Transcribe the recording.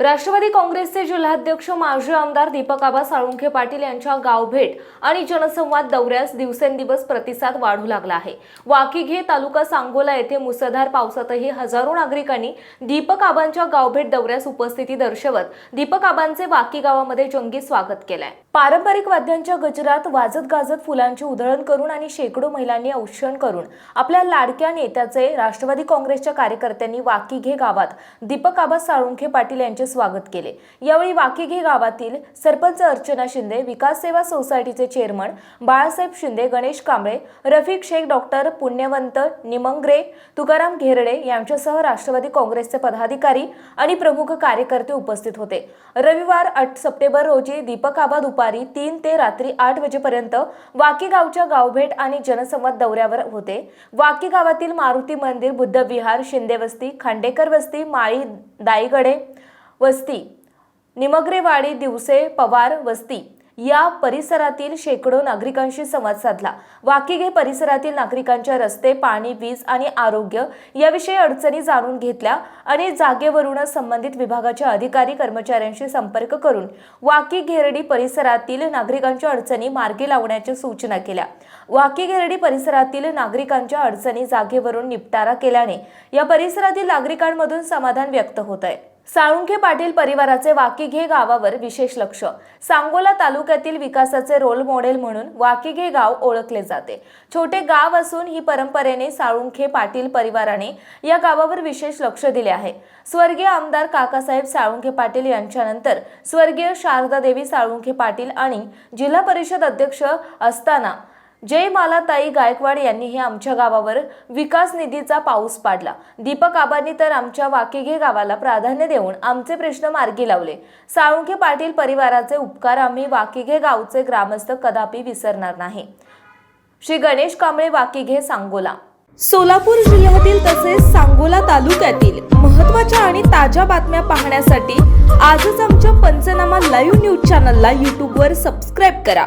राष्ट्रवादी काँग्रेसचे जिल्हाध्यक्ष माजी आमदार दीपक आबा साळुंखे पाटील यांच्या गावभेट आणि जनसंवाद दौऱ्यास दिवसेंदिवस प्रतिसाद वाढू लागला आहे. वाकीघे तालुका सांगोला येथे मुसळधार पावसातही हजारो नागरिकांनी दीपक आबांच्या गावभेट दौऱ्यास उपस्थिती दर्शवत दीपक आबांचे वाकी गावामध्ये जंगी स्वागत केलंय. पारंपरिक वाद्यांच्या गजरात वाजत गाजत फुलांची उधळण करून आणि शेकडो महिलांनी औक्षण करून आपल्या लाडक्या नेत्याचे राष्ट्रवादी काँग्रेसच्या कार्यकर्त्यांनी वाकीघे गावात दीपक आबा साळुंखे पाटील यांचे स्वागत केले. यावेळी वाकीघे गावातील सरपंच अर्चना शिंदे विकास सेवा सोसायटीचे चेअरमन बाळासाहेब शिंदे गणेश कांबळे रफिक शेख डॉक्टर पुण्यवंत निमंगरे तुकाराम घेरडे यांच्यासह राष्ट्रवादी काँग्रेसचे पदाधिकारी आणि प्रमुख कार्यकर्ते उपस्थित होते. रविवार आठ सप्टेंबर रोजी दीपक आबा दुपारी तीन ते रात्री आठ वाजेपर्यंत वाकी गावच्या गावभेट आणि जनसंवाद दौऱ्यावर होते. वाकी गावातील मारुती मंदिर बुद्ध विहार शिंदे वस्ती खांडेकर वस्ती माळी दाईगडे वस्ती. निमग्रेवाडी दिवसे पवार वस्ती या परिसरातील शेकडो नागरिकांशी संवाद साधला. वाकीगे परिसरातील नागरिकांच्या रस्ते पाणी वीज आणि आरोग्य याविषयी अडचणी जाणून घेतल्या आणि जागेवरूनच संबंधित विभागाच्या अधिकारी कर्मचाऱ्यांशी संपर्क करून वाकी घेरडी परिसरातील नागरिकांच्या अडचणी मार्गी लावण्याच्या सूचना केल्या. वाकी घेरडी परिसरातील नागरिकांच्या अडचणी जागेवरून निपटारा केल्याने या परिसरातील नागरिकांमधून समाधान व्यक्त होत आहे साळुंखे पाटील परिवाराचे वाकीघे गावावर विशेष लक्ष. सांगोला तालुक्यातील विकासाचे रोल मॉडेल म्हणून वाकीघे गाव ओळखले जाते. छोटे गाव असून ही परंपरेने साळुंखे पाटील परिवाराने या गावावर विशेष लक्ष दिले आहे. स्वर्गीय आमदार काकासाहेब साळुंखे पाटील यांच्यानंतर स्वर्गीय शारदादेवी साळुंखे पाटील आणि जिल्हा परिषद अध्यक्ष असताना जयमालाताई गायकवाड यांनीही आमच्या गावावर विकास निधीचा पाऊस पाडला. दीपक आबांनी तर आमच्या वाकेघे गावाला प्राधान्य देऊन आमचे प्रश्न मार्गी लावले. साळुंखे पाटील परिवाराचे उपकार आम्ही वाकेघे गावचे ग्रामस्थ कदापि विसरणार नाही. श्री गणेश कांबळे वाकीघे सांगोला. सोलापूर जिल्ह्यातील तसेच सांगोला तालुक्यातील महत्त्वाच्या आणि ताज्या बातम्या पाहण्यासाठी आजच आमच्या पंचनामा लाईव्ह न्यूज चॅनलला यूट्यूबवर सबस्क्राईब करा.